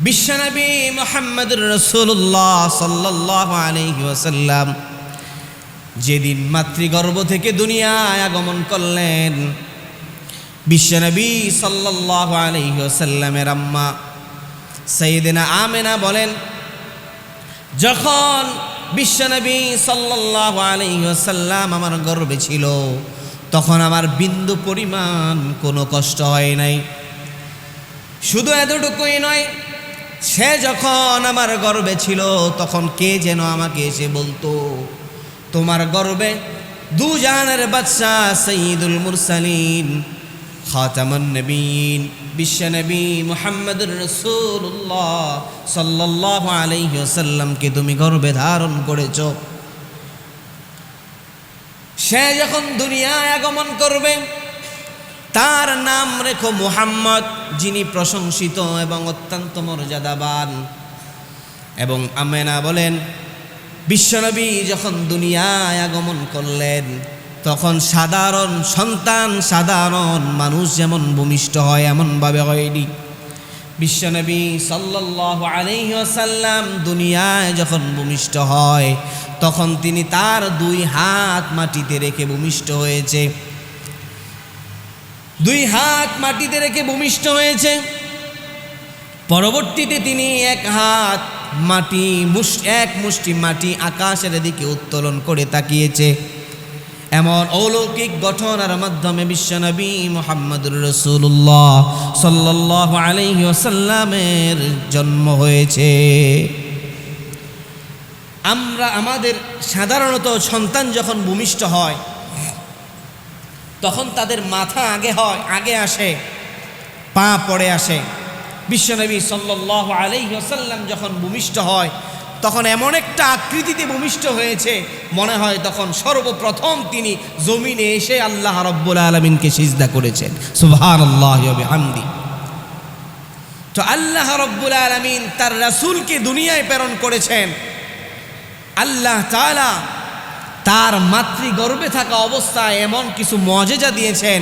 বিশ্বনবী মোহাম্মদুর রসুল্লাহ সাল্লাহ আলহি যেদিন মাতৃগর্ভ থেকে দুনিয়ায় আগমন করলেন, বিশ্বনবী সাল্লাহ আলহি ওসাল্লামের আম্মা সৈদিনা আমেনা বলেন, যখন বিশ্বনবী সাল্লাহ আলহি ওসাল্লাম আমার গর্বে ছিল, তখন আমার বিন্দু পরিমাণ কোনো কষ্ট হয় নাই। শুধু এতটুকুই নয় সে যখন আমার গর্বে ছিল, তখন কে যেন আমাকে এসে বলতো, তোমার গর্বে দু বাচ্চা সঈদুল মুরসালিন, খাতামন নবীন বিশ্বনবী মোহাম্মদুর রসুল্লাহ সাল্লাহ আলাইহি ওসাল্লামকে তুমি গর্বে ধারণ করেছ। সে যখন দুনিয়ায় আগমন করবে, তার নাম রেখো মুহাম্মদ। যিনি প্রশংসিত এবং অত্যন্ত মর্যাদাবান। এবং আমেনা বলেন, বিশ্বনবী যখন দুনিয়ায় আগমন করলেন, তখন সাধারণ সন্তান, সাধারণ মানুষ যেমন ভূমিষ্ঠ হয়, এমনভাবে হয়নি। বিশ্বনবী সাল্লাহ আলহ্লাম দুনিয়ায় যখন ভূমিষ্ঠ হয়, তখন তিনি তার দুই হাত মাটিতে রেখে ভূমিষ্ঠ হয়েছে। দুই হাত মাটিতে রেখে ভূমিষ্ঠ হয়েছে। পরবর্তীতে তিনি এক হাত মাটি মুষ এক মুষ্টি মাটি আকাশের দিকে উত্তোলন করে তাকিয়েছে। এমন অলৌকিক গঠনের মাধ্যমে বিশ্বনবী মোহাম্মদুর রসুল্লাহ সাল্লাহ আলহি ওসাল্লামের জন্ম হয়েছে। আমরা, আমাদের সাধারণত সন্তান যখন ভূমিষ্ঠ হয় তখন তাদের মাথা আগে হয়, আগে আসে, পা পড়ে আসে। বিশ্বনবী সাল্লাহ আলাইসাল্লাম যখন ভূমিষ্ঠ হয়, তখন এমন একটা আকৃতিতে ভূমিষ্ঠ হয়েছে, মনে হয় তখন সর্বপ্রথম তিনি জমিনে এসে আল্লাহ রব্বুল আলমিনকে সিজদা করেছেন। সুভান আল্লাহ হামদি তো আল্লাহ রব্বুল আলমিন তার রাসুলকে দুনিয়ায় প্রেরণ করেছেন। আল্লাহ তালা তার মাতৃগর্ভে থাকা অবস্থায় এমন কিছু মজেজা দিয়েছেন।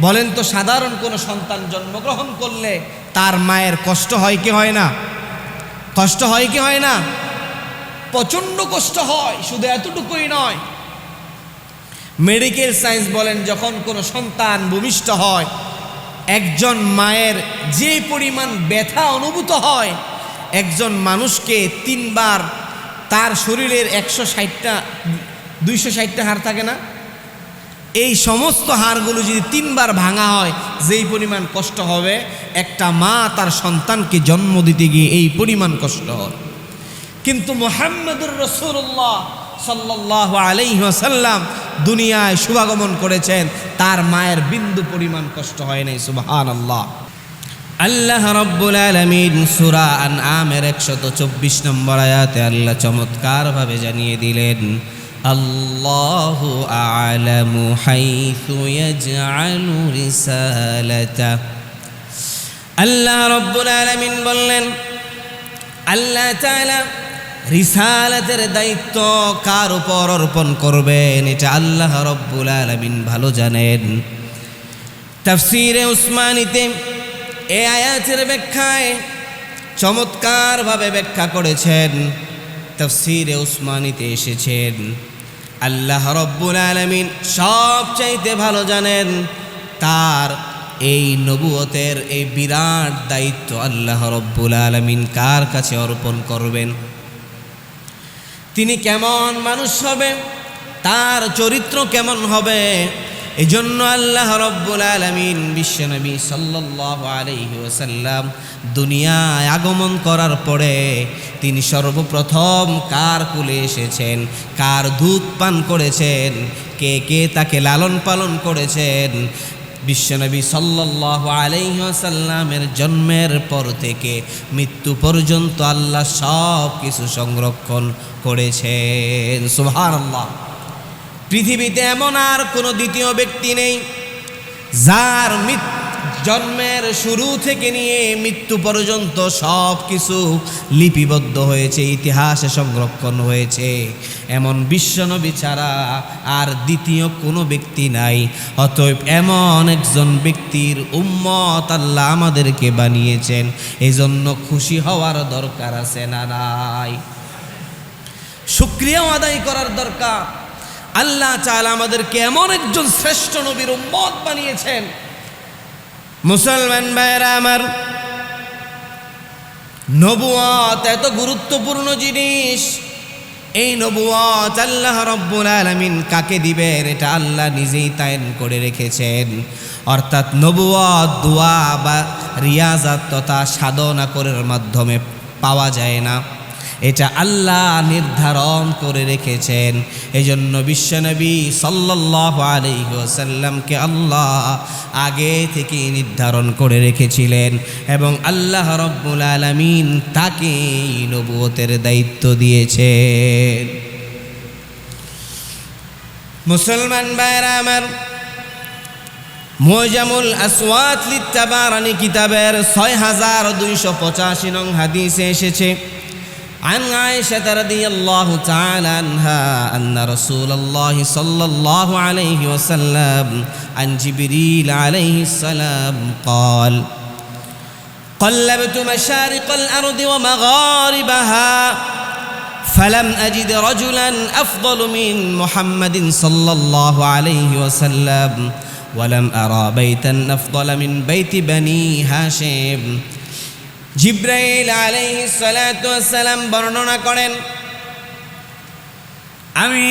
বলেন তো, সাধারণ কোনো সন্তান জন্মগ্রহণ করলে তার মায়ের কষ্ট হয় কি হয় না? কষ্ট হয় কি হয় না? প্রচণ্ড কষ্ট হয়, শুধু এতটুকুই নয়। মেডিকেল সায়েন্স বলেন, যখন কোনো সন্তান ভূমিষ্ঠ হয়, একজন মায়ের যে পরিমাণ ব্যথা অনুভূত হয়, একজন মানুষকে তিনবার তার শরীরের একশো ষাটটা দুইশো ষাটটা হাড় থাকে না? এই সমস্ত হাড়গুলো যদি তিনবার ভাঙা হয়, যেই পরিমাণ কষ্ট হবে, একটা মা তার সন্তানকে জন্ম দিতে গিয়ে এই পরিমাণ কষ্ট হয়। কিন্তু মোহাম্মদুর রসুল্লাহ সাল্লাহ আলাইসাল্লাম দুনিয়ায় শুভাগমন করেছেন, তার মায়ের বিন্দু পরিমাণ কষ্ট হয় নাই সুবাহান আল্লাহ আল্লাহ রব্বুল আলমিন সুরা আন আমের একশত চব্বিশ নম্বর আয়াতে আল্লাহ চমৎকারভাবে জানিয়ে দিলেন আল্লাহ আলামু হাইথু ইয়াজআলু রিসালাতা আল্লাহ রব্বুল আলামিন বললেন, আল্লাহ তাআলা রিসালাতের দায়িত্ব কার উপর অর্পণ করবেন? এটা আল্লাহ রব্বুল আলামিন ভালো জানেন। তাফসিরে উসমানীতে এ আয়াতের ব্যাখ্যায় চমৎকারভাবে ব্যাখ্যা করেছেন। তফসিরে উসমানিতে এসেছেন। আল্লাহ রব্বুল আলমিন সব চাইতে ভালো জানেন তার এই নবুয়তের এই বিরাট দায়িত্ব আল্লাহ রব্বুল আলমিন কার কাছে অর্পণ করবেন? তিনি কেমন মানুষ হবে? তার চরিত্র কেমন হবে? এই জন্য আল্লাহ রব্বুল আলমিন বিশ্বনবী সাল্লাহ আলহি ওসাল্লাম দুনিয়ায় আগমন করার পরে তিনি সর্বপ্রথম কার কুলে এসেছেন? কার দুধ পান করেছেন? কে কে তাকে লালন পালন করেছেন? বিশ্বনবী সাল্লাহ আলাইসাল্লামের জন্মের পর থেকে মৃত্যু পর্যন্ত আল্লাহ সব কিছু সংরক্ষণ করেছেন। সুহান আল্লাহ পৃথিবীতে এমন আর কোনো দ্বিতীয় ব্যক্তি নেই, যার জন্মের শুরু থেকে নিয়ে মৃত্যু পর্যন্ত সব কিছু লিপিবদ্ধ হয়েছে, ইতিহাসে সংরক্ষণ হয়েছে। এমন বিশ্বনবী ছাড়া আর দ্বিতীয় কোনো ব্যক্তি নাই। অতএব এমন একজন ব্যক্তির উম্মত আল্লাহ আমাদেরকে বানিয়েছেন এই জন্য খুশি হওয়ার দরকার আছে না নাই? শুক্রিয়াও আদায় করার দরকার। আল্লাহ চাল আমাদেরকে এমন একজন শ্রেষ্ঠ নবীর উম্মত বানিয়েছেন। মুসলমান ভাইয়েরা আমার নবুয়াত এত গুরুত্বপূর্ণ জিনিস। এই নবুয়াত আল্লাহ রব্বুল আলমিন কাকে দিবেন এটা আল্লাহ নিজেই তায়ন করে রেখেছেন। অর্থাৎ নবুয়াত দোয়া বা রিয়াজাত তথা সাধনা করার মাধ্যমে পাওয়া যায় না। এটা আল্লাহ নির্ধারণ করে রেখেছেন। এই জন্য বিশ্বনবী সাল্লাহ আলহিহাসাল্লামকে আল্লাহ আগে থেকে নির্ধারণ করে রেখেছিলেন এবং আল্লাহ রব্বুল আলমিন তাকে নবুয়তের দায়িত্ব দিয়েছেন। মুসলমান ভাইরা আমার, মোজামুল আসওয়াত লিত্তাবারানি কিতাবের ছয় হাজার দুইশো পঁচাশি নং হাদিসে এসেছে عن عائشة رضي الله تعالى عنها أن رسول الله صلى الله عليه وسلم عن جبريل عليه السلام قال قلبت مشارق الأرض ومغاربها فلم أجد رجلا أفضل من محمد صلى الله عليه وسلم ولم أرى بيتا أفضل من بيت بني هاشم. জিব্রাইল আলাইহি সালাম বর্ণনা করেন, আমি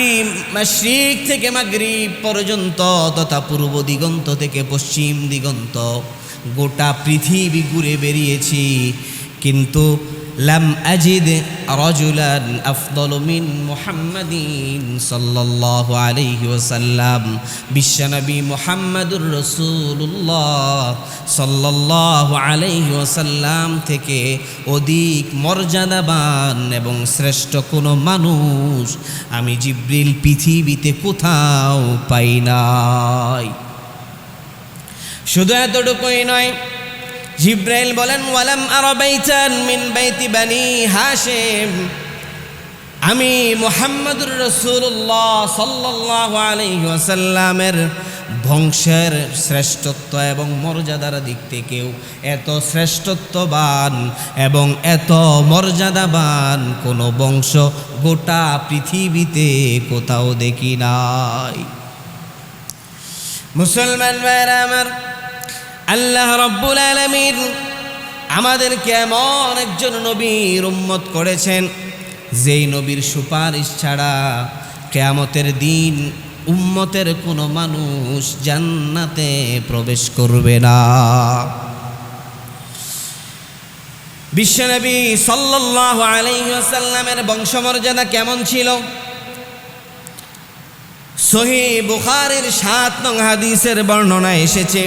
মাশরিক থেকে মাগরিব পর্যন্ত তথা পূর্ব দিগন্ত থেকে পশ্চিম দিগন্ত গোটা পৃথিবী ঘুরে বেরিয়েছি, কিন্তু লাম আজিদ রজুলান আফদল মিন মুহাম্মাদিন সাল্লাল্লাহু আলাইহি ওয়াসাল্লাম বিশ্বনবী মুহাম্মাদুর রাসূলুল্লাহ সাল্লাল্লাহু আলাইহি ওয়াসাল্লাম থেকে অধিক মর্যাদাবান এবং শ্রেষ্ঠ কোনো মানুষ আমি জিব্রিল পৃথিবীতে কোথাও পাই নাই। শুধু এতটুকুই নয় জিব্রাইল বলেন, ওয়ালাম আরবাইতান মিন বাইতি বানি হাশিম। আমি মোহাম্মদুর রসুল্লাহ সাল্লাহ ওয়াসাল্লামের বংশের শ্রেষ্ঠত্ব এবং মর্যাদার দিক থেকেও এত শ্রেষ্ঠত্ববান এবং এত মর্যাদাবান কোনো বংশ গোটা পৃথিবীতে কোথাও দেখি নাই। মুসলমান ভাইরা আমার আল্লাহ রব্বুল আলমিন আমাদেরকে এমন একজন নবীর উম্মত করেছেন, যেই নবীর সুপারিশ ছাড়া কেয়ামতের দিন উম্মতের কোনো মানুষ জান্নাতে প্রবেশ করবে না। বিশ্বনবী সাল্লাহ আলাইসাল্লামের বংশমর্যাদা কেমন ছিল? সহি বুখারের সাত নং হাদিসের বর্ণনা এসেছে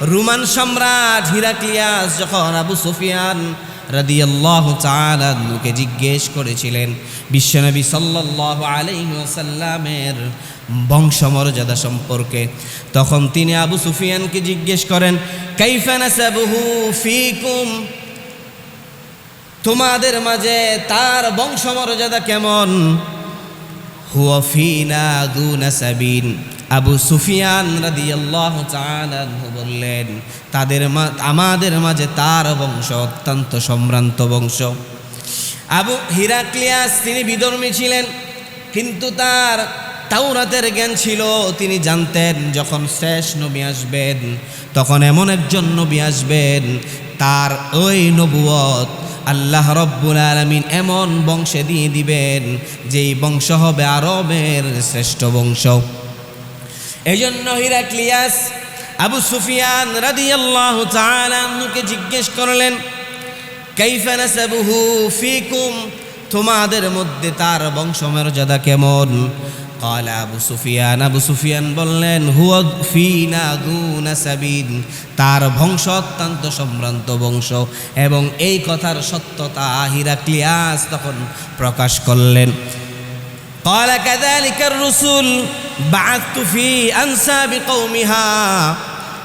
রুমান সম্রাট হিরাক্লিয়াস যখন আবু সুফিয়ান রাদিয়াল্লাহ চালানুকে জিজ্ঞেস করেছিলেন, বিশ্বনবী সাল্লাল্লাহু আলাইহি ওয়াসাল্লামের বংশমর্যাদা সম্পর্কে, তখন তিনি আবু সুফিয়ানকে জিজ্ঞেস করেন, কাইফা নাসাবুহু ফিকুম? তোমাদের মাঝে তার বংশমর্যাদা কেমন? হুয়া ফিনা দু নাসাবিন। আবু সুফিয়ান রাদিয়াল্লাহু তাআলা বললেন, তাদের আমাদের মাঝে তার বংশ অত্যন্ত সম্ভ্রান্ত বংশ। আবু হিরাক্লিয়াস, তিনি বিধর্মী ছিলেন, কিন্তু তার তাওরাতের জ্ঞান ছিল, তিনি জানতেন যখন শেষ নবী আসবেন, তখন এমন একজন নবী আসবেন, তার ওই নবুয়ত আল্লাহ রব্বুল আলমিন এমন বংশে দিয়ে দিবেন, যেই বংশ হবে আরবের শ্রেষ্ঠ বংশ। এই জন্য হিরাক্লিয়াস আবু সুফিয়ান রাদিয়াল্লাহু তাআলাকে জিজ্ঞেস করলেন কাইফা নাসাবুহু ফিকুম তোমাদের মধ্যে তার বংশমর্যাদা কেমন قال আবু সুফিয়ান আবু সুফিয়ান বললেন হুয়া ফিনা দুনা সাবিন তার বংশ অত্যন্ত সম্ভ্রান্ত বংশ এবং এই কথার সত্যতা হিরাক্লিয়াস তখন প্রকাশ করলেন قال كذلك الرسل بعثت في أنساب قومها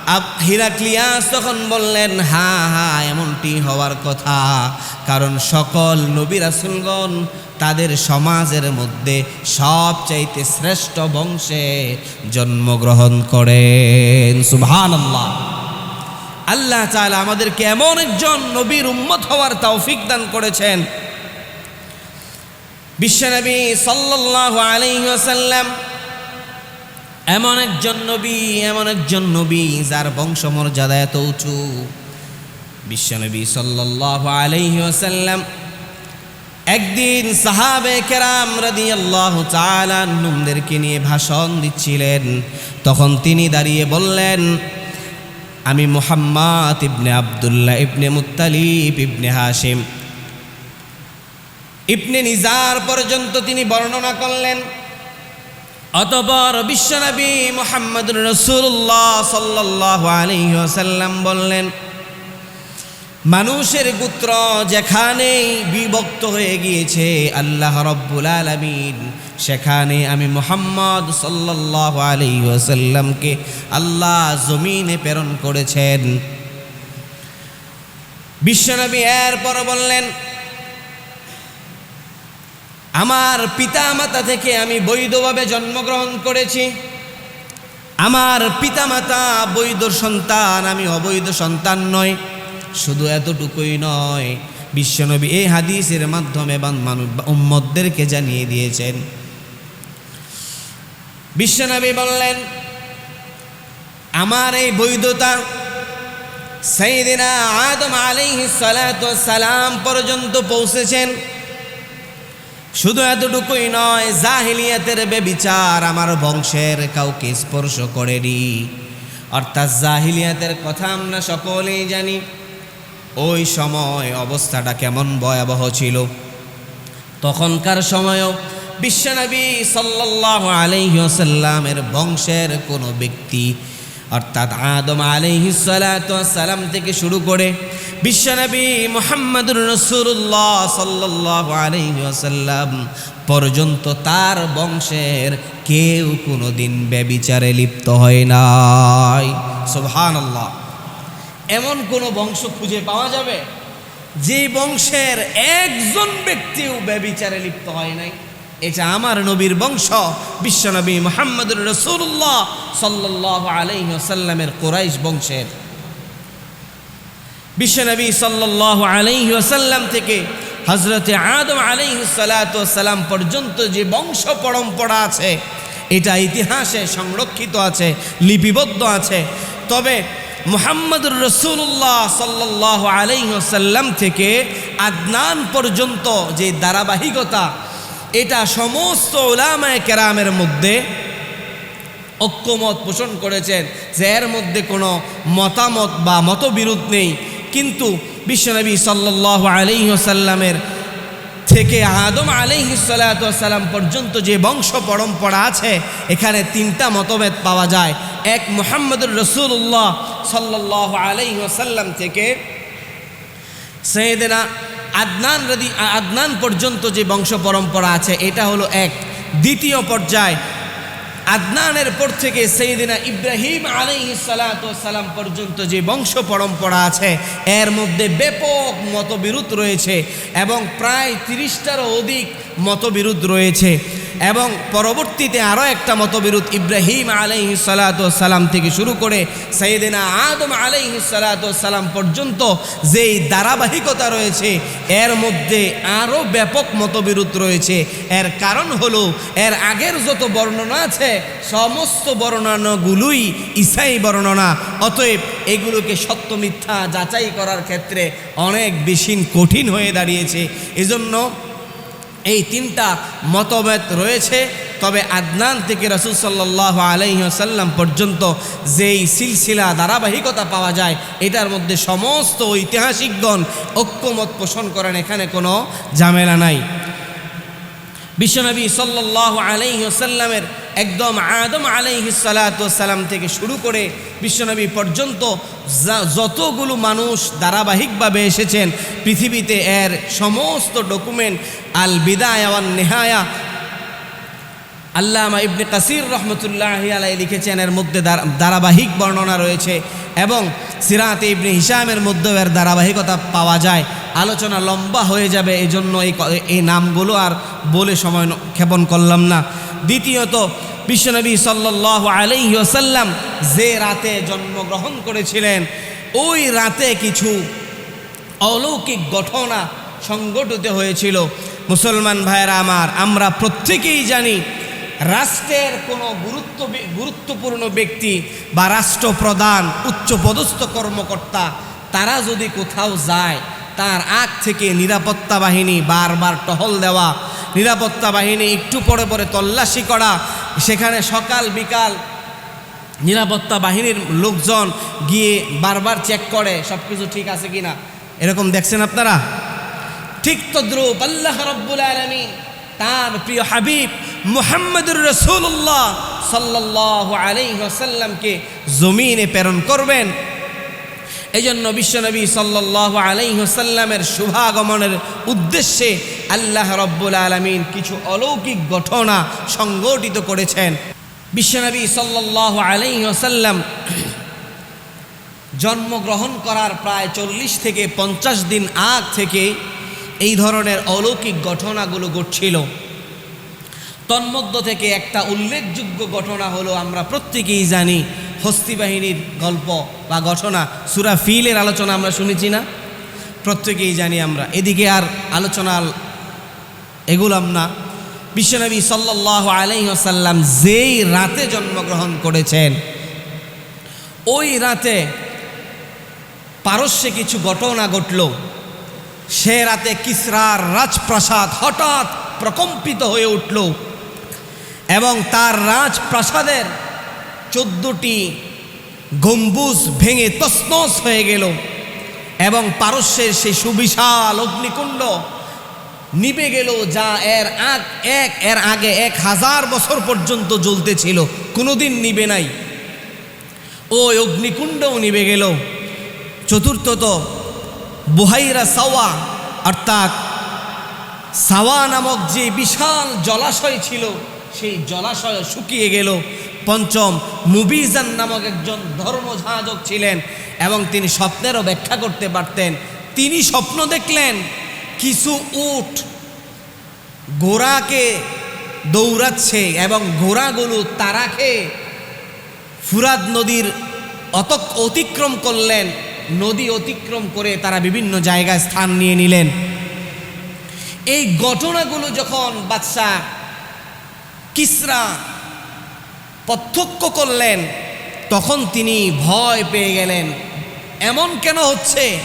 আব- হিরাক্লিয়াস তখন বললেন হা হা এমনটি হওয়ার কথা কারণ সকল নবী রাসুলগণ তাদের সমাজের মধ্যে সবচাইতে শ্রেষ্ঠ বংশে জন্মগ্রহণ করেন সুবহান আল্লাহ আল্লাহ চাল আমাদেরকে এমন একজন নবীর উম্মত হওয়ার তৌফিক দান করেছেন বিশ্বনবী সাল্লাল্লাহু আলাইহি ওয়াসাল্লাম এমন একজন নবী, এমন একজন নবী যার বংশমর্যাদা এত উঁচু। বিশ্বনবী সাল্লাল্লাহু আলাইহি ওয়াসাল্লাম একদিন সাহাবে কেরাম রাদিয়াল্লাহু তাআলা নুমদেরকে নিয়ে ভাষণ দিচ্ছিলেন। তখন তিনি দাঁড়িয়ে বললেন, আমি মুহাম্মদ ইবনে আব্দুল্লাহ ইবনে মুত্তালিব ইবনে হাশিম। ইবনে নিজার পর্যন্ত তিনি বর্ণনা করলেন, অতপর বিশ্বনবী মোহাম্মদ রসুল্লাহ সাল্লাহ আলাইহি ওয়াসাল্লাম বললেন, মানুষের গোত্র যেখানেই বিভক্ত হয়ে গিয়েছে আল্লাহ রব্বুল আলমিন, সেখানে আমি মোহাম্মদ সাল্লাহ আলী ওসাল্লামকে আল্লাহ জমিনে প্রেরণ করেছেন। বিশ্বনবী এরপর বললেন আমার পিতা মাতা থেকে আমি বৈধভাবে জন্মগ্রহণ করেছি। আমার পিতামাতা বৈধ সন্তান, আমি অবৈধ সন্তান নয় শুধু এতটুকুই নয়, বিশ্বনবী এই হাদিসের মাধ্যমে মানুষ উম্মদদেরকে জানিয়ে দিয়েছেন। বিশ্বনবী বললেন, আমার এই বৈধতা সাইদিনা আদম আলাইহিস সালাতু সালাম পর্যন্ত পৌঁছেছেন। শুধু এতটুকুই নয়, জাহিলিয়াতের বেবিচার আমার বংশের কাউকে স্পর্শ করেনি। অর্থাৎ জাহিলিয়াতের কথা আমরা সকলেই জানি, ওই সময় অবস্থাটা কেমন ভয়াবহ ছিল। তখনকার সময়ও বিশ্বনবী সাল্লাল্লাহু আলাইহি ওয়াসাল্লামের বংশের কোনো ব্যক্তি অর্থাৎ আদম সালাম থেকে শুরু করে বিশ্বনবী মুহাম্মদুর রাসূলুল্লাহ সাল্লাল্লাহু আলাইহি ওয়াসাল্লাম পর্যন্ত তার বংশের কেউ কোনো দিন ব্যবিচারে লিপ্ত হয় নাই। সুবহানাল্লাহ। এমন কোনো বংশ খুঁজে পাওয়া যাবে যে বংশের একজন ব্যক্তিও ব্যবিচারে লিপ্ত হয় নাই? এটা আমার নবীর বংশ। বিশ্বনবী মোহাম্মদুর রসুল্লাহ সাল্লাহ আলাইসাল্লামের কোরাইশ বংশের। বিশ্বনবী সাল্লাহ আলাইসাল্লাম থেকে হজরতে আদম আলাইসালাম পর্যন্ত যে বংশ পরম্পরা আছে, এটা ইতিহাসে সংরক্ষিত আছে, লিপিবদ্ধ আছে। তবে মুহাম্মদুর রসুল্লাহ সাল্লাহ আলাইসাল্লাম থেকে আদনান পর্যন্ত যে ধারাবাহিকতা এটা সমস্ত ওলামায় কেরামের মধ্যে ঐক্যমত পোষণ করেছেন যে এর মধ্যে কোনো মতামত বা মতবিরোধ নেই। কিন্তু বিশ্বনবী সাল্লাহ আলাইসাল্লামের থেকে আদম আলাইহিসাল্লাম পর্যন্ত যে বংশ পরম্পরা আছে, এখানে তিনটা মতভেদ পাওয়া যায়। এক, মোহাম্মদুর রসুল্লাহ সাল্লাহ আলাইসাল্লাম থেকে, সৈয়দেনা আদনান রদি আদনান পর্যন্ত যে বংশ পরম্পরা আছে, এটা হলো এক। দ্বিতীয় পর্যায়, আদনানের পর থেকে সেইদিনা ইব্রাহিম সালাম পর্যন্ত যে বংশ পরম্পরা আছে, এর মধ্যে ব্যাপক মতবিরোধ রয়েছে এবং প্রায় তিরিশটারও অধিক মতবিরোধ রয়েছে। এবং পরবর্তীতে আরও একটা মতবিরোধ ইব্রাহিম আলাইহি সালাম থেকে শুরু করে সৈয়দিনা আদম আলাইহি সালাম পর্যন্ত যেই ধারাবাহিকতা রয়েছে, এর মধ্যে আরও ব্যাপক মতবিরোধ রয়েছে। এর কারণ হলো, এর আগের যত বর্ণনা আছে, সমস্ত বর্ণনাগুলোই ইসাই বর্ণনা। অতএব এগুলোকে সত্য মিথ্যা যাচাই করার ক্ষেত্রে অনেক বেশি কঠিন হয়ে দাঁড়িয়েছে। এজন্য এই তিনটা মতভেদ রয়েছে। তবে আদনান থেকে রসুল সাল্লাহ আলহ্লাম পর্যন্ত যেই সিলসিলা, ধারাবাহিকতা পাওয়া যায়, এটার মধ্যে সমস্ত ঐতিহাসিকগণ ঐক্যমত পোষণ করেন, এখানে কোনো ঝামেলা নাই। বিশ্বনবী সাল্লাহ আলাইসাল্লামের একদম আদম আলাইহিসালাম থেকে শুরু করে বিশ্বনবী পর্যন্ত যতগুলো মানুষ ধারাবাহিকভাবে এসেছেন, পৃথিবীতে এর সমস্ত ডকুমেন্ট আল বিদায় নেহায়া, আল্লামা ইবনে কাসির রহমতুল্লাহ আলাই লিখেছেন, এর মধ্যে ধারাবাহিক বর্ণনা রয়েছে এবং সিরাতে ইবনে হিসামের মধ্যেও এর ধারাবাহিকতা পাওয়া যায়। আলোচনা লম্বা হয়ে যাবে এই জন্য এই নামগুলো আর বলে সময় ক্ষেপণ করলাম না। দ্বিতীয়ত বিশ্বনবী সাল্লাহ আলাইহি যে রাতে জন্মগ্রহণ করেছিলেন, ওই রাতে কিছু অলৌকিক ঘটনা সংগঠিত হয়েছিল। মুসলমান ভাইয়েরা আমার, আমরা প্রত্যেকেই জানি, রাষ্ট্রের কোনো গুরুত্ব গুরুত্বপূর্ণ ব্যক্তি বা রাষ্ট্রপ্রধান, উচ্চপদস্থ কর্মকর্তা, তারা যদি কোথাও যায় তার আগ থেকে নিরাপত্তা বাহিনী বারবার টহল দেওয়া, নিরাপত্তা বাহিনী একটু পরে পরে তল্লাশি করা, সেখানে সকাল বিকাল নিরাপত্তা বাহিনীর লোকজন গিয়ে বারবার চেক করে সব কিছু ঠিক আছে কিনা। এরকম দেখছেন আপনারা? ঠিক তো তদ্রুপ আল্লাহ রব্বুল আলমী তার প্রিয় হাবিব মুহাম্মদুর রসুল্লাহ সাল্লাহ আলাইসাল্লামকে জমিনে প্রেরণ করবেন। এই জন্য বিশ্বনবী সাল্লাহ আলাইসাল্লামের শুভাগমনের উদ্দেশ্যে আল্লাহ রব্বুল আলমিন কিছু অলৌকিক ঘটনা সংগঠিত করেছেন। বিশ্বনবী সাল্লাহ আলাইসাল্লাম জন্মগ্রহণ করার প্রায় চল্লিশ থেকে পঞ্চাশ দিন আগ থেকে এই ধরনের অলৌকিক ঘটনাগুলো ঘটছিল। তন্মধ্য থেকে একটা উল্লেখযোগ্য ঘটনা হলো আমরা প্রত্যেকেই জানি হস্তি বাহিনীর গল্প বা ঘটনা, সুরা ফিলের আলোচনা আমরা শুনেছি না? প্রত্যেকেই জানি আমরা। এদিকে আর আলোচনা এগুলাম না। বিশ্বনবী সাল্লাহ আলাইসাল্লাম যেই রাতে জন্মগ্রহণ করেছেন, ওই রাতে পারস্যে কিছু ঘটনা ঘটল। সে রাতে কিসরার রাজপ্রাসাদ হঠাৎ প্রকম্পিত হয়ে উঠল এবং তার রাজপ্রাসাদের চোদ্দটি গম্বুজ ভেঙে তসনস হয়ে গেল এবং পারস্যের সেই সুবিশাল অগ্নিকুণ্ড নিবে গেল যা এর আগ এক এর আগে এক হাজার বছর পর্যন্ত জ্বলতেছিল কোনোদিন নিবে নাই। ওই অগ্নিকুণ্ডও নিবে গেল। চতুর্থত বুহাইরা সাওয়া, অর্থাৎ সাওয়া নামক যে বিশাল জলাশয় ছিল, সেই জলাশয় শুকিয়ে গেল। পঞ্চম মুবিজান নামক একজন ধর্মযাজক ছিলেন এবং তিনি স্বপ্নেরও ব্যাখ্যা করতে পারতেন। তিনি স্বপ্ন দেখলেন কিছু উট ঘোড়াকে দৌড়াচ্ছে এবং ঘোড়াগুলো তারা খেয়ে ফুরাদ নদীর অতক অতিক্রম করলেন। নদী অতিক্রম করে তারা বিভিন্ন জায়গায় স্থান নিয়ে নিলেন। এই ঘটনাগুলো যখন বাদশাহ কিসরা প্রত্যক্ষ করলেন, তখন তিনি ভয় পেয়ে গেলেন। এমন কেন হচ্ছে?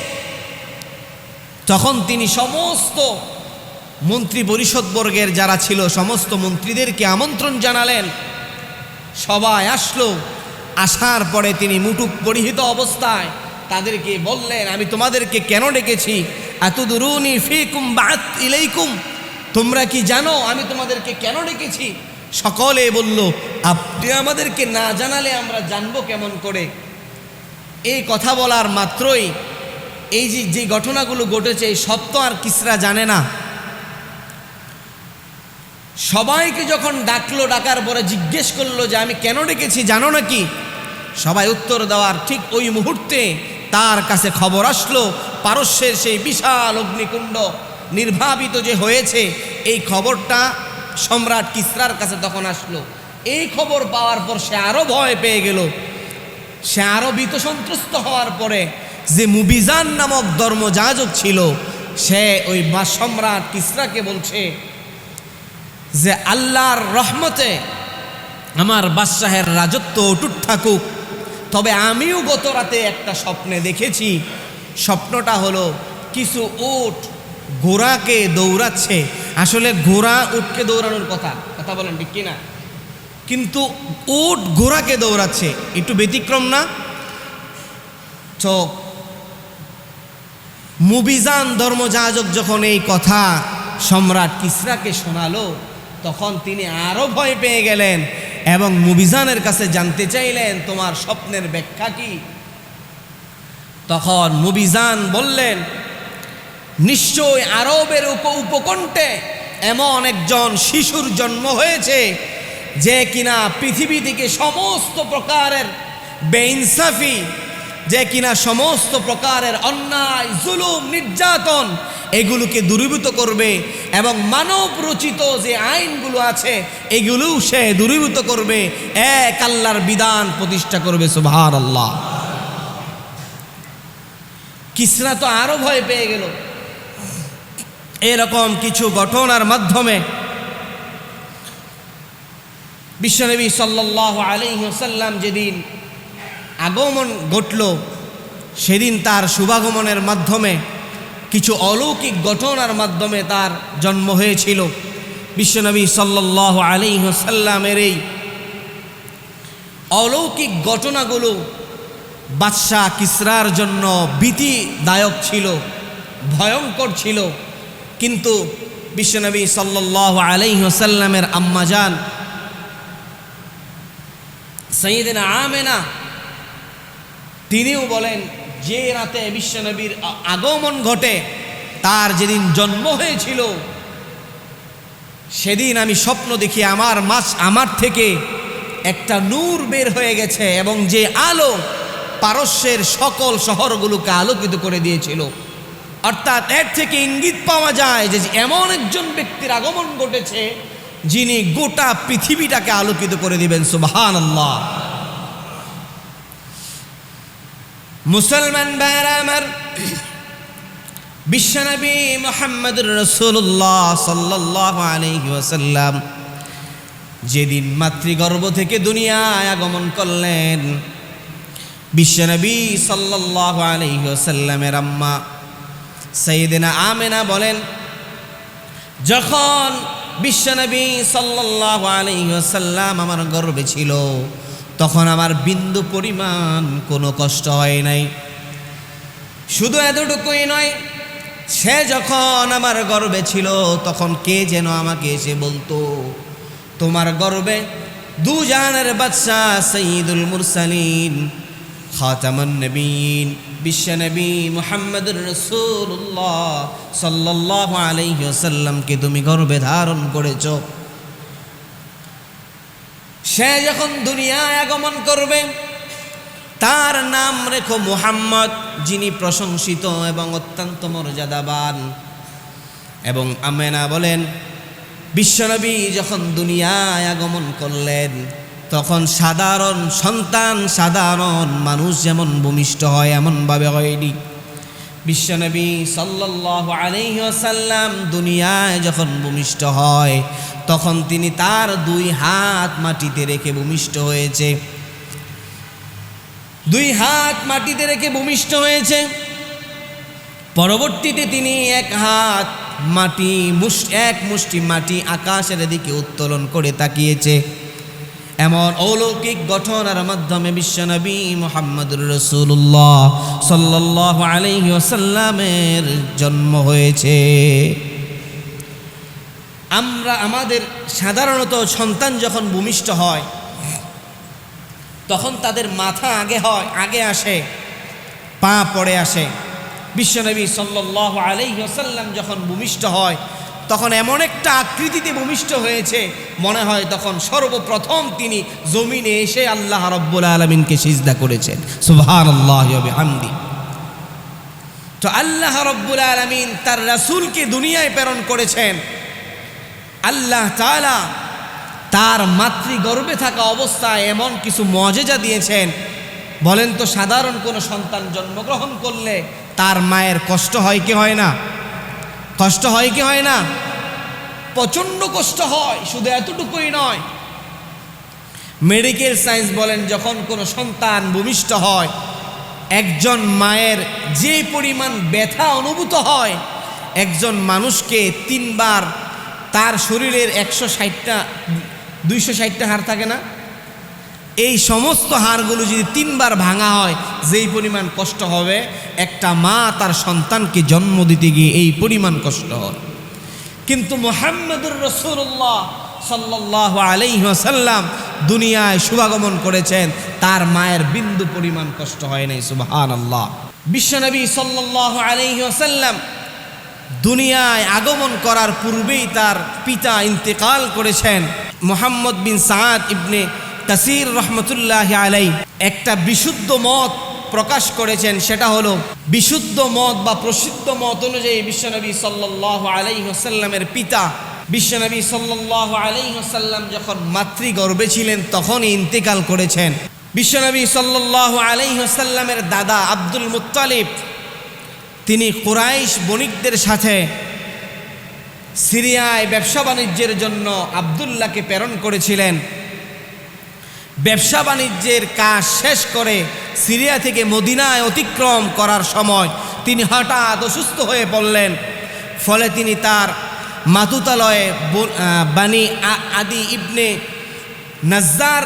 তখন তিনি সমস্ত মন্ত্রী পরিষদবর্গের যারা ছিল, সমস্ত মন্ত্রীদেরকে আমন্ত্রণ জানালেন। সবাই আসলো, আসার পরে তিনি মুটুক পরিহিত অবস্থায় তাদেরকে বললেন, আমি তোমাদেরকে কেন ডেকেছি? এত দুরুনি ফিকুম বাত ইলাইকুম। তোমরা কি জানো আমি তোমাদেরকে কেন ডেকেছি? সকলে বলল, আপনি আমাদেরকে না জানালে আমরা জানব কেমন করে? এই কথা বলার মাত্রই এই যে যে ঘটনাগুলো ঘটেছে, এই সব তো আর কিসরা জানে না। সবাইকে যখন ডাকলো, ডাকার পরে জিজ্ঞেস করল যে, আমি কেন ডেকেছি, জানো নাকি? সবাই উত্তর দেওয়ার ঠিক ওই মুহূর্তে তার কাছে খবর আসলো, পারস্যের সেই বিশাল অগ্নিকুণ্ড নির্ভাবিত যে হয়েছে, এই খবরটা সম্রাট কিসরার কাছে তখন আসলো। এই খবর পাওয়ার পর সে আরও ভয় পেয়ে গেল। সে আরও ভীত সন্ত্রস্ত হওয়ার পরে যে মুবিজান নামক ধর্মযাজক ছিল, সে ওই বা সম্রাট কিসরাকে বলছে যে, আল্লাহর রহমতে আমার বাদশাহের রাজত্ব অটুট থাকুক। তবে আমিও গত রাতে একটা স্বপ্নে দেখেছি। স্বপ্নটা হলো কিছু উট ঘোড়াকে দৌড়াচ্ছে। আসলে ঘোড়া উটকে দৌড়ানোর কথা। কথা বলেন, ঠিক কিনা? কিন্তু উট ঘোড়াকে দৌড়াচ্ছে। একটু ব্যতিক্রম না? তো, মুবিজান ধর্মযাজক যখন এই কথা সম্রাট কিসরাকে শোনালো, তখন তিনি আরও ভয় পেয়ে গেলেন এবং মুবিজানের কাছে জানতে চাইলেন, তোমার স্বপ্নের ব্যাখ্যা কি? তখন মুবিজান বললেন নিশ্চয় আরবের উপ উপকণ্ঠে এমন একজন শিশুর জন্ম হয়েছে যে কিনা পৃথিবী থেকে সমস্ত প্রকারের বেইনসাফি, যে কিনা সমস্ত প্রকারের অন্যায়, জুলুম, নির্যাতন এগুলোকে দূরীভূত করবে এবং মানব রচিত যে আইনগুলো আছে এগুলোও সে দূরীভূত করবে। এক আল্লাহর বিধান প্রতিষ্ঠা করবে সুভার আল্লাহ কিসরা তো আরও ভয় পেয়ে গেল। এরকম কিছু ঘটনার মাধ্যমে বিশ্বনবী সাল্লাহ আলহিহসাল্লাম যেদিন আগমন ঘটল, সেদিন তার শুভাগমনের মাধ্যমে কিছু অলৌকিক ঘটনার মাধ্যমে তার জন্ম হয়েছিল। বিশ্বনবী সাল্লাহ আলহিহসাল্লামের এই অলৌকিক ঘটনাগুলো বাদশাহ কিসরার জন্য ভীতিদায়ক ছিল, ভয়ঙ্কর ছিল। কিন্তু বিশ্বনবী সাল্লাহ আলহিহসাল্লামের আম্মাজান সঈদিন আমেনা, তিনিও বলেন, যে রাতে বিশ্বনবীর আগমন ঘটে, তার যেদিন জন্ম হয়েছিল, সেদিন আমি স্বপ্ন দেখি আমার মাছ, আমার থেকে একটা নূর বের হয়ে গেছে এবং যে আলো পারস্যের সকল শহরগুলোকে আলোকিত করে দিয়েছিল। অর্থাৎ এর থেকে ইঙ্গিত পাওয়া যায় যে এমন একজন ব্যক্তির আগমন ঘটেছে যিনি গোটা পৃথিবীটাকে আলোকিত করে দিবেন সুবহান আল্লাহ মুসলমান ভাইয়েরা আমার, বিশ্বনবী মোহাম্মদুর রসুল্লাহ সাল্লাহ আলহি যেদিন মাতৃগর্ভ থেকে দুনিয়ায় আগমন করলেন, বিশ্বনবী সাল্লাহ আলহি ওয়াসাল্লামের আম্মা সৈদিনা আমেনা বলেন, যখন বিশ্বনবী সাল্লাহ আলহিহাসাল্লাম আমার গর্বে ছিল, তখন আমার বিন্দু পরিমাণ কোনো কষ্ট হয় নাই। শুধু এতটুকুই নয়, সে যখন আমার গর্বে ছিল, তখন কে যেন আমাকে এসে বলতো, তোমার গর্বে দু জাহানের বাদশাহ সঈদুল মুরসালিন, খাতামান নবীন। বিশ্বনবী মুহাম্মদুর রসুল্লাহ সাল্লাহ আলাইসাল্লামকে তুমি গর্বে ধারণ করেছ। সে যখন দুনিয়ায় আগমন করবে, তার নাম রেখো মুহাম্মদ, যিনি প্রশংসিত এবং অত্যন্ত মর্যাদাবান। এবং আমেনা বলেন, বিশ্বনবী যখন দুনিয়ায় আগমন করলেন তখন সাধারণ সন্তান, সাধারণ মানুষ যেমন ভূমিষ্ঠ হয়, এমনভাবে হয়নি। বিশ্বনবী সাল্লাহ আলহ্লাম দুনিয়ায় যখন ভূমিষ্ঠ হয়, তখন তিনি তার দুই হাত মাটিতে রেখে ভূমিষ্ঠ হয়েছে। দুই হাত মাটিতে রেখে ভূমিষ্ঠ হয়েছে। পরবর্তীতে তিনি এক হাত মাটি মুষ এক মুষ্টি মাটি আকাশের দিকে উত্তোলন করে তাকিয়েছে। এমন অলৌকিক গঠনের মাধ্যমে বিশ্বনবী মোহাম্মদুর রসুল্লাহ সাল্লাহ আলহি আসাল্লামের জন্ম হয়েছে। আমরা আমাদের সাধারণত সন্তান যখন ভূমিষ্ঠ হয়, তখন তাদের মাথা আগে হয়, আগে আসে, পা পড়ে আসে। বিশ্বনবী সাল্লাহ আলহিহাসাল্লাম যখন ভূমিষ্ঠ হয় তখন এমন একটা আকৃতিতে ভূমিষ্ঠ হয়েছে, মনে হয় তখন সর্বপ্রথম তিনি জমিনে এসে আল্লাহ রব্বুল আলমিনকে সিজদা করেছেন। সুভান আল্লাহ তো আল্লাহ রব্বুল আলমিন তার রাসূলকে দুনিয়ায় প্রেরণ করেছেন। আল্লাহ তাআলা তার মাতৃগর্ভে থাকা অবস্থায় এমন কিছু মজেজা দিয়েছেন। বলেন তো, সাধারণ কোনো সন্তান জন্মগ্রহণ করলে তার মায়ের কষ্ট হয় কি হয় না? কষ্ট হয় কি হয় না? প্রচণ্ড কষ্ট হয়, শুধু এতটুকুই নয়। মেডিকেল সায়েন্স বলেন, যখন কোনো সন্তান ভূমিষ্ঠ হয়, একজন মায়ের যে পরিমাণ ব্যথা অনুভূত হয়, একজন মানুষকে তিনবার তার শরীরের একশো ষাটটা, দুইশো ষাটটা হাড় থাকে না? এই সমস্ত হাড়গুলো যদি তিনবার ভাঙা হয়, যেই পরিমাণ কষ্ট হবে, একটা মা তার সন্তানকে জন্ম দিতে গিয়ে এই পরিমাণ কষ্ট হয়। কিন্তু মোহাম্মদুর রসুল্লাহ সাল্লাহ আলাইসাল্লাম দুনিয়ায় শুভাগমন করেছেন, তার মায়ের বিন্দু পরিমাণ কষ্ট হয় নাই সুবাহান আল্লাহ বিশ্বনবী সাল্লাহ আলাইসাল্লাম দুনিয়ায় আগমন করার পূর্বেই তার পিতা ইন্তেকাল করেছেন, মোহাম্মদ বিন সাদ ইবনে কাসির রহমতুল্লাহ আলাই একটা বিশুদ্ধ মত প্রকাশ করেছেন, সেটা হলো বিশুদ্ধ মত বা প্রসিদ্ধ মত অনুযায়ী বিশ্বনবী সাল্লাহ আলাই হোসাল্লামের পিতা বিশ্বনবী সাল্লাহ আলাই হোসাল্লাম যখন মাতৃগর্ভে ছিলেন, তখনই ইন্তেকাল করেছেন। বিশ্বনবী সাল্লাহ আলাই হোসাল্লামের দাদা আব্দুল মুত্তালিব, তিনি কুরাইশ বণিকদের সাথে সিরিয়ায় ব্যবসা বাণিজ্যের জন্য আবদুল্লাহকে প্রেরণ করেছিলেন। ব্যবসা বাণিজ্যের কাজ শেষ করে সিরিয়া থেকে মদিনায় অতিক্রম করার সময় তিনি হঠাৎ অসুস্থ হয়ে পড়লেন। ফলে তিনি তার মাতুতালয়ে ব- আহ, বানি আ- আদি ইবনে নাজ্জার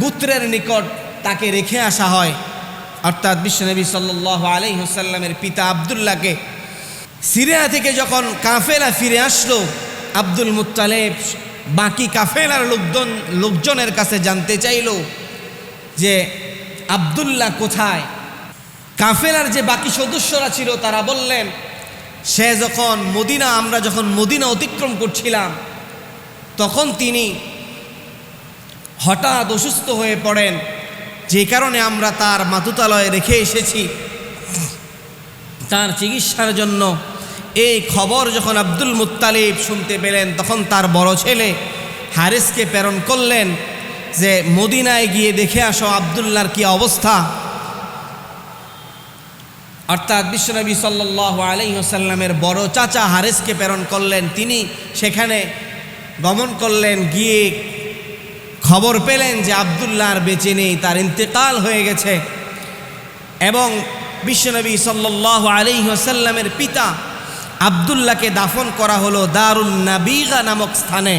গুত্রের নিকট তাকে রেখে আসা হয়। অর্থাৎ বিশ্বনবী সাল্লাহ আলি হোসাল্লামের পিতা আবদুল্লাহকে। সিরিয়া থেকে যখন কাফেলা ফিরে আসলো আব্দুল মুত্তালেব বাকি কাফেলার লোকজন, লোকজনের কাছে জানতে চাইল যে আবদুল্লাহ কোথায়? কাফেলার যে বাকি সদস্যরা ছিল, তারা বললেন, সে যখন মদিনা, আমরা যখন মদিনা অতিক্রম করছিলাম, তখন তিনি হঠাৎ অসুস্থ হয়ে পড়েন। যে কারণে আমরা তার মাতুতালয়ে রেখে এসেছি। তার চিকিৎসার জন্য এই খবর যখন আব্দুল মুত্তালিব শুনতে পেলেন, তখন তার বড় ছেলে হারিসকে প্রেরণ করলেন যে, মদিনায় গিয়ে দেখে আসো আবদুল্লার কি অবস্থা। অর্থাৎ বিশ্বনবী সাল্লাহ আলহিহসাল্লামের বড় চাচা হারেসকে প্রেরণ করলেন। তিনি সেখানে গমন করলেন, গিয়ে খবর পেলেন যে আবদুল্লাহ আর বেঁচে নেই, তার ইন্তেকাল হয়ে গেছে। এবং বিশ্বনবী সাল্লাহ আলহিহসাল্লামের পিতা আবদুল্লাহকে দাফন করা হলো দারুল নাবিগা নামক স্থানে।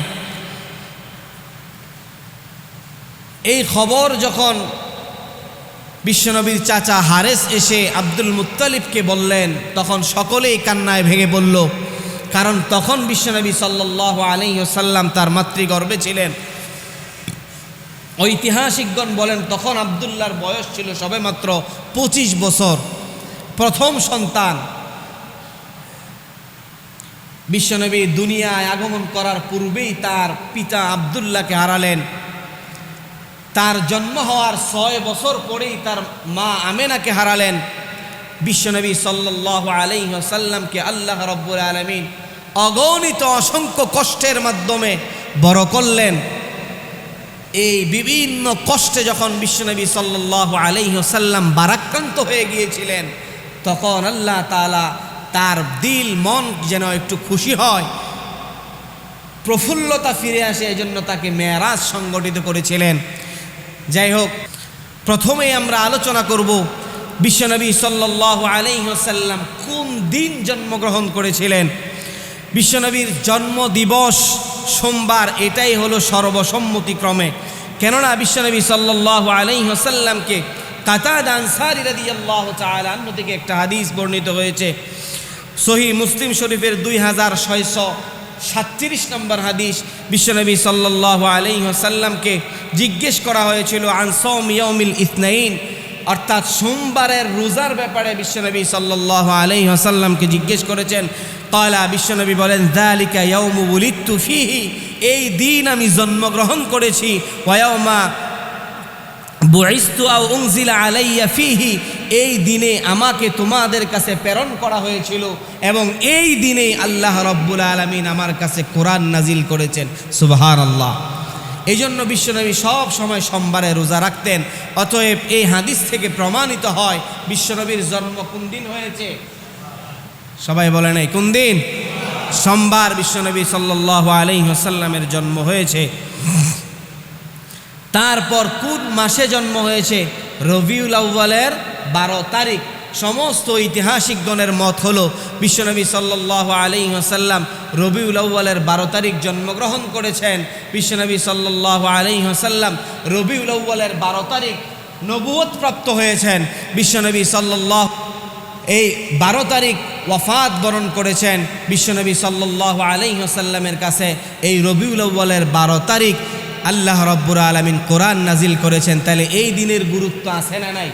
এই খবর যখন বিশ্বনবীর চাচা হারেস এসে আব্দুল মুত্তালিবকে বললেন, তখন সকলেই কান্নায় ভেঙে পড়ল, কারণ তখন বিশ্বনবী সাল্লাহ আলহিহসাল্লাম তার মাতৃগর্ভে ছিলেন। ঐতিহাসিকগণ বলেন, তখন আবদুল্লার বয়স ছিল সবেমাত্র পঁচিশ বছর। প্রথম সন্তান বিশ্বনবী দুনিয়ায় আগমন করার পূর্বেই তার পিতা আবদুল্লাহকে হারালেন। তার জন্ম হওয়ার ছয় বছর পরেই তার মা আমেনাকে হারালেন। বিশ্বনবী সাল্লাহ আলাইসাল্লামকে আল্লাহ রব্বুল আলমিন অগণিত অসংখ্য কষ্টের মাধ্যমে বড় করলেন। এই বিভিন্ন কষ্টে যখন বিশ্বনবী সাল্লাহ আলাইসাল্লাম বারাক্রান্ত হয়ে গিয়েছিলেন, তখন আল্লাহ তালা তার দিল, মন যেন একটু খুশি হয়। প্রফুল্লতা ফিরে আসে, এজন্য তাকে মেয়ারাজ সংগঠিত করেছিলেন। যাই হোক, প্রথমেই আমরা আলোচনা করব বিশ্বনবী সাল্লাহ আলাইসাল্লাম কোন দিন জন্মগ্রহণ করেছিলেন। বিশ্বনবীর জন্ম দিবস সোমবার, এটাই হলো সর্বসম্মতিক্রমে কেননা বিশ্বনবী সাল্লাহ আলাইসাল্লামকে কাতাদ আনসারি রাদি আল্লাহ চালান্ন থেকে একটা হাদিস বর্ণিত হয়েছে। সহি মুসলিম শরীফের দুই হাজার ছয়শো সাতত্রিশ নম্বর হাদিস বিশ্বনবী সাল্লাহ আলাইসাল্লামকে জিজ্ঞেস করা হয়েছিল আনসম ইয়মিল ইসনাইন, অর্থাৎ সোমবারের রোজার ব্যাপারে বিশ্বনবী সাল্লাহ আলাইসাল্লামকে জিজ্ঞেস করেছেন। কয়লা বিশ্বনবী বলেন দালিকা ইয়মু বুলিত্তু ফিহি, এই দিন আমি জন্মগ্রহণ করেছি। ওয়াউমা এই দিনে আমাকে তোমাদের কাছে প্রেরণ করা হয়েছিল এবং এই দিনেই আল্লাহ রব্বুল আলমিন আমার কাছে কোরআন নাজিল করেছেন। সুবাহান আল্লাহ এই জন্য বিশ্বনবী সব সময় সোমবারে রোজা রাখতেন, অতএব এই হাদিস থেকে প্রমাণিত হয় বিশ্বনবীর জন্ম কোন দিন হয়েছে। সবাই বলে নাই, কোন দিন? সোমবার বিশ্বনবী সাল্লাহ আলহিহাসাল্লামের জন্ম হয়েছে। তারপর কোন মাসে জন্ম হয়েছে? রবিউল আউ্বালের বারো তারিখ। সমস্ত ঐতিহাসিকগণের মত হলো, বিশ্বনবী সাল্লাহ আলী হাসাল্লাম রবিউল আউ্বালের বারো তারিখ জন্মগ্রহণ করেছেন। বিশ্বনবী সাল্লাহ আলী হাসাল্লাম রবিউল আউ্বালের বারো তারিখ নবুয়ত প্রাপ্ত হয়েছেন। বিশ্বনবী সাল্লাহ এই বারো তারিখ ওয়াফাত বরণ করেছেন। বিশ্বনবী সাল্লাহ আলী হাসাল্লামের কাছে এই রবিউল আউ্বালের বারো তারিখ আল্লাহ রব্বুর আলমিন কোরআন নাজিল করেছেন তাহলে এই দিনের গুরুত্ব আছে না নাই?